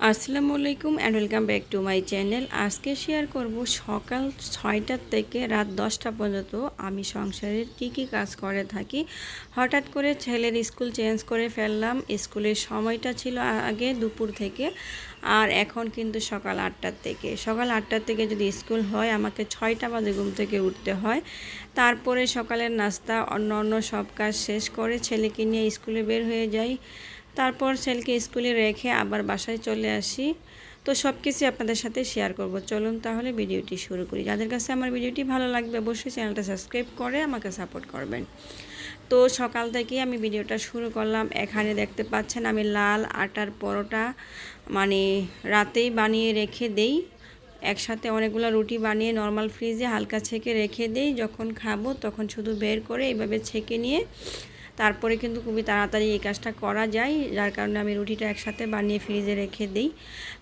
আসসালামু আলাইকুম and welcome back to my channel আজকে শেয়ার করব সকাল ছয়টার থেকে রাত দশটা পর্যন্ত আমি সংসারের কী কী কাজ করে থাকি। হঠাৎ করে ছেলের স্কুল চেঞ্জ করে ফেললাম। স্কুলের সময়টা ছিল আগে দুপুর থেকে আর এখন কিন্তু সকাল আটটার থেকে। সকাল আটটার থেকে যদি স্কুল হয়, আমাকে ছয়টা বাজে ঘুম থেকে উঠতে হয়। তারপরে সকালের নাস্তা অন্য অন্য সব কাজ শেষ করে ছেলেকে নিয়ে স্কুলে বের হয়ে যাই। তারপর ছেলেকে স্কুলে রেখে আবার বাসায় চলে আসি। তো সব কিছু আপনাদের সাথে শেয়ার করব। চলুন তাহলে ভিডিওটি শুরু করি। যাদের কাছে আমার ভিডিওটি ভালো লাগবে অবশ্যই চ্যানেলটা সাবস্ক্রাইব করে আমাকে সাপোর্ট করবেন। তো সকাল থেকেই আমি ভিডিওটা শুরু করলাম। এখানে দেখতে পাচ্ছেন আমি লাল আটার পরোটা মানে রাতেই বানিয়ে রেখে দেই। একসাথে অনেকগুলো রুটি বানিয়ে নর্মাল ফ্রিজে হালকা ছেঁকে রেখে দেই। যখন খাব তখন শুধু বের করে এইভাবে ছেঁকে নিয়ে তারপরে কিন্তু খুবই তাড়াতাড়ি এই কাজটা করা যায়, যার কারণে আমি রুটিটা একসাথে বানিয়ে ফ্রিজে রেখে দিই।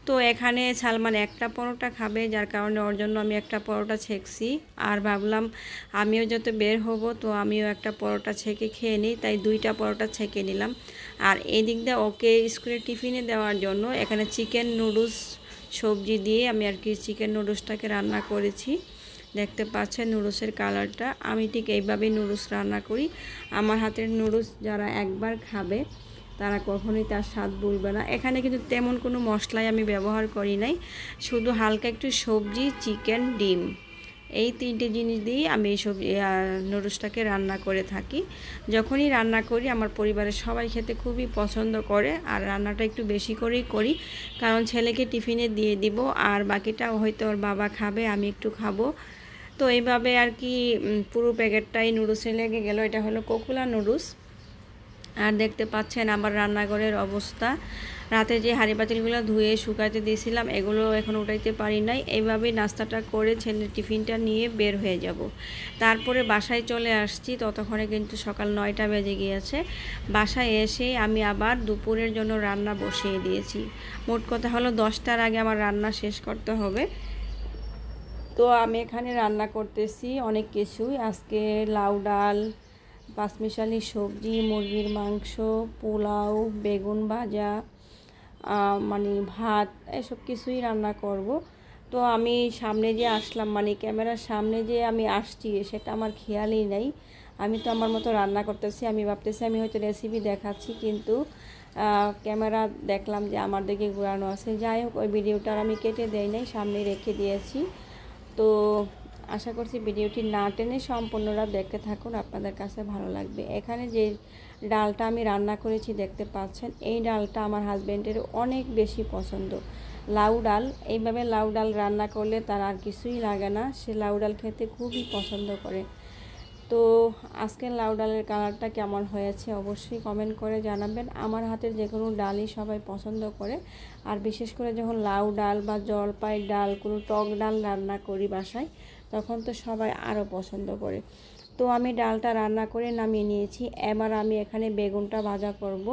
তো এখানে সালমান একটা পরোটা খাবে, যার কারণে ওর জন্য আমি একটা পরোটা ছেঁকছি। আর ভাবলাম আমিও যত বের হব, তো আমিও একটা পরোটা ছেঁকে খেয়ে নিই, তাই দুইটা পরোটা ছেঁকে নিলাম। আর এই দিক দিয়ে ওকে স্কুলে টিফিনে দেওয়ার জন্য এখানে চিকেন নুডলস সবজি দিয়ে আমি আর কি চিকেন নুডলসটাকে রান্না করেছি। দেখতে পাচ্ছেন নুডলসের কালারটা। আমি ঠিক এইভাবেই নুডলস রান্না করি। আমার হাতের নুডলস যারা একবার খাবে, তারা কখনোই তার স্বাদ বলবে না। এখানে কিন্তু তেমন কোনো মশলাই আমি ব্যবহার করি নাই। শুধু হালকা একটু সবজি, চিকেন, ডিম। এই তিনটে জিনিস দিয়েই আমি এই সবজি নুডলসটাকে রান্না করে থাকি। যখনই রান্না করি, আমার পরিবারের সবাই খেতে খুবই পছন্দ করে, আর রান্নাটা একটু বেশি করেই করি। কারণ ছেলেকে টিফিনে দিয়ে দিব, আর বাকিটা হয়তো ওর বাবা খাবে, আমি একটু খাব। তো এইভাবে আর কি পুরো প্যাকেটটাই নুডলসে লেগে গেল। এটা হলো কোকুলা নুডলস। আর দেখতে পাচ্ছেন আমার রান্নাঘরের অবস্থা। রাতে যে হাঁড়ি পাতিলগুলো ধুয়ে শুকাইতে দিয়েছিলাম, এগুলো এখন উঠাইতে পারি নাই। এইভাবেই নাস্তাটা করে ছেলের টিফিনটা নিয়ে বের হয়ে যাব। তারপরে বাসায় চলে আসছি। ততক্ষণে কিন্তু সকাল নয়টা বেজে গিয়েছে। বাসায় এসে আমি আবার দুপুরের জন্য রান্না বসিয়ে দিয়েছি। মোট কথা হলো দশটার আগে আমার রান্না শেষ করতে হবে। তো আমি এখানে রান্না করতেছি অনেক কিছুই। আজকে লাউ ডাল পাঁচমিশালি সবজি, মুরগির মাংস, পোলাও, বেগুন ভাজা মানে ভাত, এসব কিছুই রান্না করব। তো আমি সামনে যে আসলাম মানে ক্যামেরার সামনে যে আমি আসছি, সেটা আমার খেয়ালই নেই। আমি তো আমার মতো রান্না করতেছি, আমি ভাবতেছি আমি হয়তো রেসিপি দেখাচ্ছি, কিন্তু ক্যামেরা দেখলাম যে আমার দিকে ঘুরানো আছে। যাই হোক, ওই ভিডিওটার আমি কেটে দেই নাই, সামনে রেখে দিয়েছি। তো আশা করছি ভিডিওটি না টেনে সম্পূর্ণরা দেখতে থাকুন, আপনাদের কাছে ভালো লাগবে। এখানে যে ডালটা আমি রান্না করেছি দেখতে পাচ্ছেন, এই ডালটা আমার হাজব্যান্ডের অনেক বেশি পছন্দ। লাউ ডাল, এইভাবে লাউ ডাল রান্না করলে তার আর কিছুই লাগে না। সে লাউ ডাল খেতে খুবই পছন্দ করে। তো আজকের লাউ ডালের কালারটা কেমন হয়েছে অবশ্যই কমেন্ট করে জানাবেন। আমার হাতের যে কোনো ডালই সবাই পছন্দ করে। আর বিশেষ করে যখন লাউ ডাল বা জলপাই ডাল, কোনো টক ডাল রান্না করি বাসায়, তখন তো সবাই আরও পছন্দ করে। তো আমি ডালটা রান্না করে নামিয়ে নিয়েছি। এবার আমি এখানে বেগুনটা ভাজা করব।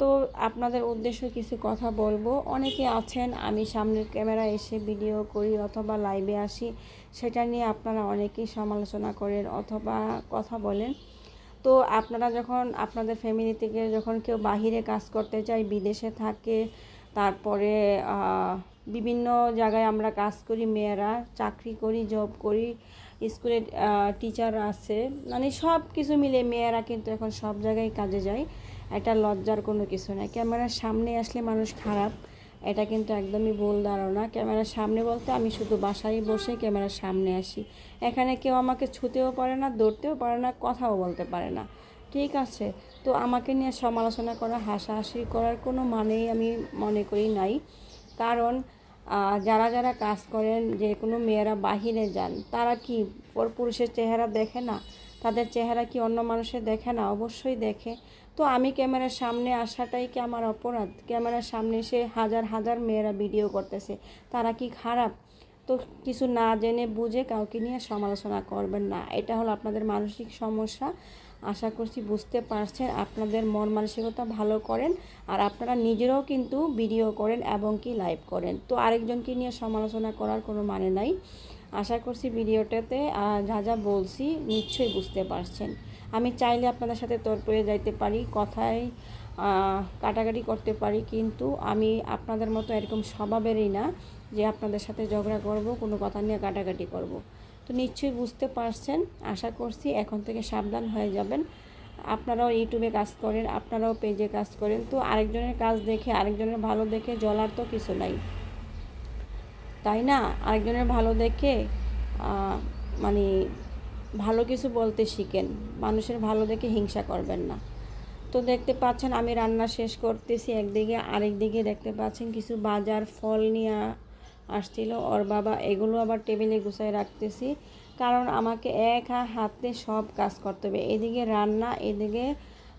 তো আপনাদের উদ্দেশ্যে কিছু কথা বলব। অনেকে আছেন, আমি সামনের ক্যামেরা এসে ভিডিও করি অথবা লাইভে আসি, সেটা নিয়ে আপনারা অনেকেই সমালোচনা করেন অথবা কথা বলেন। তো আপনারা যখন আপনাদের ফ্যামিলি থেকে যখন কেউ বাহিরে কাজ করতে চায়, বিদেশে থাকে, তারপরে বিভিন্ন জায়গায় আমরা কাজ করি, মেয়েরা চাকরি করি জব করি স্কুলে টিচার আছে মানে সব কিছু মিলে মেয়েরা কিন্তু এখন সব জায়গায় কাজে যায়। এটা লজ্জার কোনো কিছু না। ক্যামেরার সামনে আসলে মানুষ খারাপ, এটা কিন্তু একদমই ভুল ধারণা। ক্যামেরার সামনে বলতে আমি শুধু বাসায় বসে ক্যামেরার সামনে আসি। এখানে কেউ আমাকে ছুতেও পারে না দৌড়তেও পারে না, কথাও বলতে পারে না। ঠিক আছে, তো আমাকে নিয়ে সমালোচনা করা, হাসাহাসি করার কোনো মানেই আমি মনে করি নাই। কারণ যারা যারা কাজ করেন, যে কোনো মেয়েরা বাহিরে যান, তারা কি পুরুষের চেহারা দেখে না? তাদের চেহারা কি অন্য মানুষের দেখে না? অবশ্যই দেখে। তো আমি ক্যামেরার সামনে আসাটাই কি আমার অপরাধ? ক্যামেরার সামনে এসে হাজার হাজার মেয়েরা ভিডিও করতেছে, তারা কি খারাপ? তো কিছু না জেনে বুঝে কাউকে নিয়ে সমালোচনা করবেন না। এটা হলো আপনাদের মানসিক সমস্যা। আশা করছি বুঝতে পারছেন, আপনাদের মন মানসিকতা ভালো করেন আর আপনারা নিজেরাও কিন্তু ভিডিও করেন এবং কি লাইভ করেন। তো আরেকজনকে নিয়ে সমালোচনা করার কোনো মানে নাই। আশা করছি ভিডিওটাতে যা যা বলছি নিশ্চয়ই বুঝতে পারছেন। আমি চাইলে আপনাদের সাথে তর্পয়ে যাইতে পারি, কথায় কাটাকাটি করতে পারি, কিন্তু আমি আপনাদের মতো এরকম স্বভাবেরই না যে আপনাদের সাথে ঝগড়া করব, কোনো কথা নিয়ে কাটাকাটি করব। তো নিশ্চয়ই বুঝতে পারছেন, আশা করছি এখন থেকে সাবধান হয়ে যাবেন। আপনারাও ইউটিউবে কাজ করেন, আপনারাও পেজে কাজ করেন, তো আরেকজনের কাজ দেখে, আরেকজনের ভালো দেখে জ্বলার তো কিছু নাই। তাই না? আরেকজনের ভালো দেখে মানে ভালো কিছু বলতে শিখেন। মানুষের ভালো দেখে হিংসা করবেন না। তো দেখতে পাচ্ছেন আমি রান্না শেষ করতেছি। একদিকে আরেক দিকে দেখতে পাচ্ছেন কিছু বাজার ফল নিয়ে আসছিল। ওর বাবা এগুলো আবার টেবিলে গুছাই রাখতেছি। কারণ আমাকে এক হাতে সব কাজ করতে হবে। এদিকে রান্না, এদিকে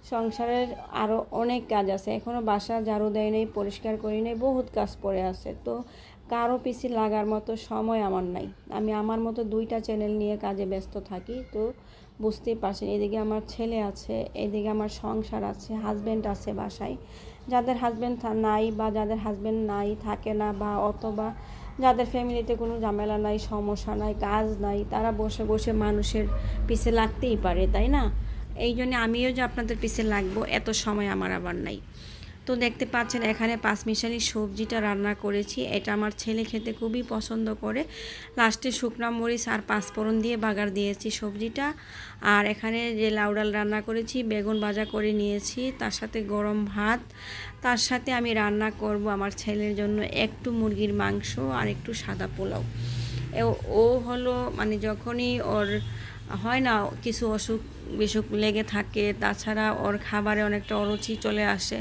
সংসারের আরও অনেক কাজ আছে। এখনও বাসা, ঝাড়ু দেয় নেই, পরিষ্কার করি নেই, বহুত কাজ পড়ে আছে। তো কারও পিছি লাগার মতো সময় আমার নাই। আমি আমার মতো দুইটা চ্যানেল নিয়ে কাজে ব্যস্ত থাকি, তো বুঝতেই পারছেন, এদিকে আমার ছেলে আছে, এদিকে আমার সংসার আছে হাজব্যান্ড আছে বাসায়। যাদের হাজব্যান্ড নাই বা যাদের হাজব্যান্ড নাই, থাকে না বা অথবা যাদের ফ্যামিলিতে কোনো ঝামেলা নাই, সমস্যা নাই, কাজ নাই, তারা বসে বসে মানুষের পিছে লাগতেই পারে, তাই না? এই জন্য আমিও যে আপনাদের পিছে লাগবো, এত সময় আমার আবার নাই। তো দেখতে পাচ্ছেন, এখানে পাঁচমিশালি সবজিটা রান্না করেছি। এটা আমার ছেলে খেতে খুবই পছন্দ করে। লাস্টে শুকনা মরিচ আর পাঁচফোড়ন দিয়ে বাগার দিয়েছি সবজিটা। আর এখানে যে লাউ ডাল রান্না করেছি, বেগুন ভাজা করে নিয়েছি, তার সাথে গরম ভাত। তার সাথে আমি রান্না করব আমার ছেলের জন্য একটু মুরগির মাংস আর একটু সাদা পোলাও। ও হলো মানে যখনই ওর হয় না, কিছু অসুখ বিসুখ লেগে থাকে, তাছাড়া ওর খাবারে অনেকটা অরুচি চলে আসে।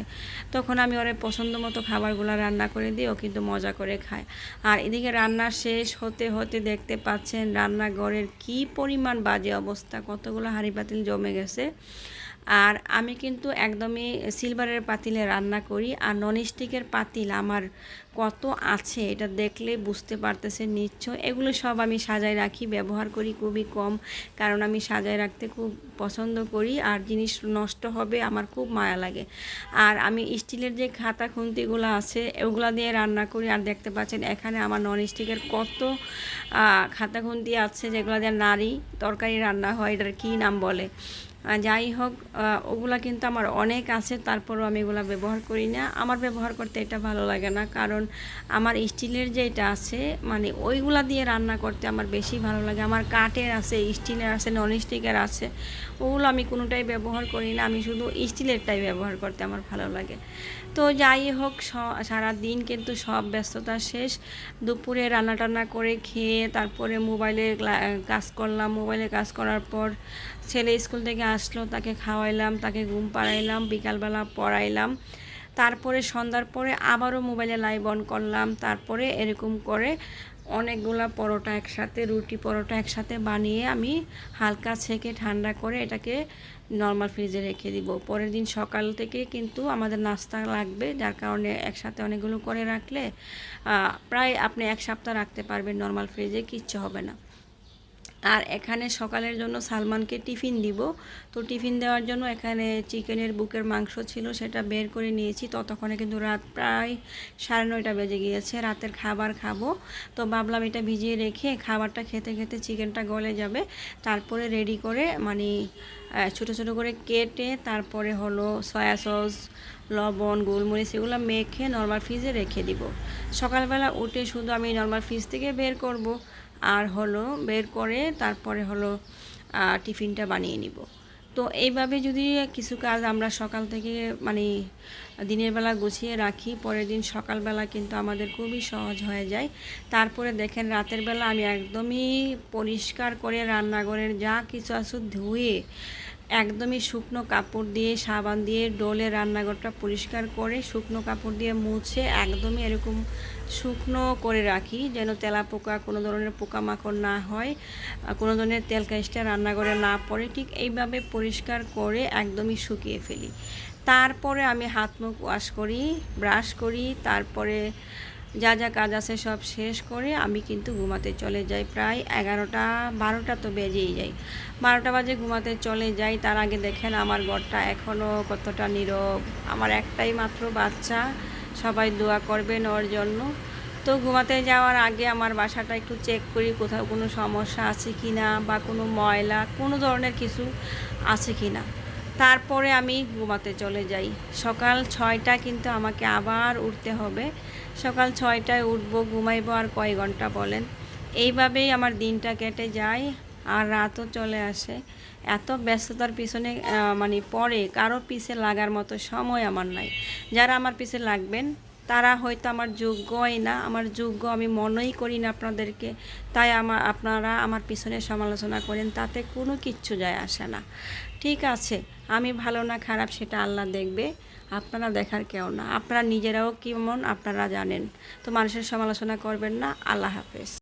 তখন আমি ওর পছন্দ মতো খাবারগুলো রান্না করে দিই, ও কিন্তু মজা করে খায়। আর এদিকে রান্না শেষ হতে হতে দেখতে পাচ্ছেন রান্নাঘরের কি পরিমাণ বাজে অবস্থা, কতগুলো হাঁড়ি পাতিল জমে গেছে। আর আমি কিন্তু একদমই সিলভারের পাতিলে রান্না করি আর ননস্টিকের পাতিল আমার কত আছে এটা দেখলে বুঝতে পারতেছে নিশ্চয়। এগুলো সব আমি সাজায় রাখি, ব্যবহার করি খুবই কম কারণ আমি সাজায় রাখতে খুব পছন্দ করি আর জিনিস নষ্ট হবে আমার খুব মায়া লাগে। আর আমি স্টিলের যে খাতা খুন্তিগুলো আছে ওগুলা দিয়ে রান্না করি আর দেখতে পাচ্ছেন এখানে আমার ননস্টিকের কত খাতা খুন্তি আছে যেগুলো দিয়ে নাড়ি, তরকারি রান্না হয়, এটার কী নাম বলে? যাই হোক ওগুলা কিন্তু আমার অনেক আছে, তারপরও আমি এগুলা ব্যবহার করি না। আমার ব্যবহার করতে এটা ভালো লাগে না, কারণ আমার স্টিলের যেটা আছে মানে ওইগুলা দিয়ে রান্না করতে আমার বেশি ভালো লাগে। আমার কাঠের আছে, স্টিলের আছে নন স্টিকের আছে, ওগুলো আমি কোনোটাই ব্যবহার করি না। আমি শুধু স্টিলেরটাই ব্যবহার করতে আমার ভালো লাগে। তো যাই হোক সারা দিন কিন্তু সব ব্যস্ততা শেষ। দুপুরে রান্না টান্না করে খেয়ে, তারপরে মোবাইলে কাজ করলাম। মোবাইলে কাজ করার পর ছেলে স্কুল থেকে আসলো, তাকে খাওয়াইলাম, তাকে ঘুম পাড়াইলাম, বিকালবেলা পড়াইলাম। তারপরে সন্ধ্যার পরে আবারও মোবাইলে লাইভ অন করলাম। তারপরে এরকম করে অনেকগুলা পরোটা একসাথে, রুটি পরোটা একসাথে বানিয়ে আমি হালকা ছেঁকে ঠান্ডা করে এটাকে নর্মাল ফ্রিজে রেখে দিব। পরের দিন সকাল থেকে কিন্তু আমাদের নাস্তা লাগবে, যার কারণে একসাথে অনেকগুলো করে রাখলে প্রায় আপনি এক সপ্তাহ রাখতে পারবেন নর্মাল ফ্রিজে কিচ্ছু হবে না। আর এখানে সকালের জন্য সালমানকে টিফিন দিব। তো টিফিন দেওয়ার জন্য এখানে চিকেনের বুকের মাংস ছিল, সেটা বের করে নিয়েছি। ততক্ষণে কিন্তু রাত প্রায় সাড়ে নয়টা বেজে গিয়েছে, রাতের খাবার খাব। তো ভাবলাম এটা ভিজিয়ে রেখে খাবারটা খেতে খেতে চিকেনটা গলে যাবে। তারপরে রেডি করে মানে ছোটো ছোটো করে কেটে তারপরে হলো সয়া সস, লবণ, গোলমরিচ এগুলো মেখে নর্মাল ফ্রিজে রেখে দিব। সকালবেলা উঠে শুধু আমি নর্মাল ফ্রিজ থেকে বের করব। আর হলো বের করে তারপরে হলো টিফিনটা বানিয়ে নিব। তো এইভাবে যদি কিছু কাজ আমরা সকাল থেকে মানে দিনের বেলা গুছিয়ে রাখি, পরের দিন সকালবেলা কিন্তু আমাদের খুবই সহজ হয়ে যায়। তারপরে দেখেন রাতের বেলা আমি একদমই পরিষ্কার করে রান্নাঘরের যা কিছু আছে ধুয়ে একদমই শুকনো কাপড় দিয়ে, সাবান দিয়ে ডোলে রান্নাঘরটা পরিষ্কার করে শুকনো কাপড় দিয়ে মুছে একদমই এরকম শুকনো করে রাখি যেন তেলা পোকা কোনো ধরনের পোকামাকড় না হয় কোনো ধরনের তেল কাজটা রান্নাঘরে না পড়ে। ঠিক এইভাবে পরিষ্কার করে একদমই শুকিয়ে ফেলি। তারপরে আমি হাত মুখ ওয়াশ করি ব্রাশ করি, তারপরে যা যা কাজ আছে সব শেষ করে আমি কিন্তু ঘুমাতে চলে যাই। প্রায় এগারোটা, বারোটা তো বেজেই যাই বারোটা বাজে ঘুমাতে চলে যাই। তার আগে দেখেন আমার ঘরটা এখনও কতটা নীরব। আমার একটাই মাত্র বাচ্চা। সবাই দোয়া করবেন ওর জন্য। তো ঘুমাতে যাওয়ার আগে আমার বাসাটা একটু চেক করি কোথাও কোনো সমস্যা আছে কি না বা কোনো ময়লা, কোনো ধরনের কিছু আছে কি না তারপরে আমি ঘুমাতে চলে যাই। সকাল ছয়টা কিন্তু আমাকে আবার উঠতে হবে। সকাল ছয়টায় উঠবো, ঘুমাইবো আর কয় ঘণ্টা বলেন। এইভাবেই আমার দিনটা কেটে যায় আর রাতও চলে আসে। এত ব্যস্ততার পিছনে মানে পরে কারও পিছে লাগার মতো সময় আমার নাই। যারা আমার পিছে লাগবেন, তারা হয়তো আমার যোগ্যই না। আমার যোগ্য আমি মনেই করি না আপনাদেরকে। তাই আমার আপনারা আমার পিছনে সমালোচনা করেন, তাতে কোনো কিচ্ছু যায় আসে না। ঠিক আছে, আমি ভালো না খারাপ সেটা আল্লাহ দেখবে, আপনারা দেখার কেউ না। আপনারা নিজেরাও কেমন আপনারা জানেন। তো মানুষের সমালোচনা করবেন না। আল্লাহ হাফেজ।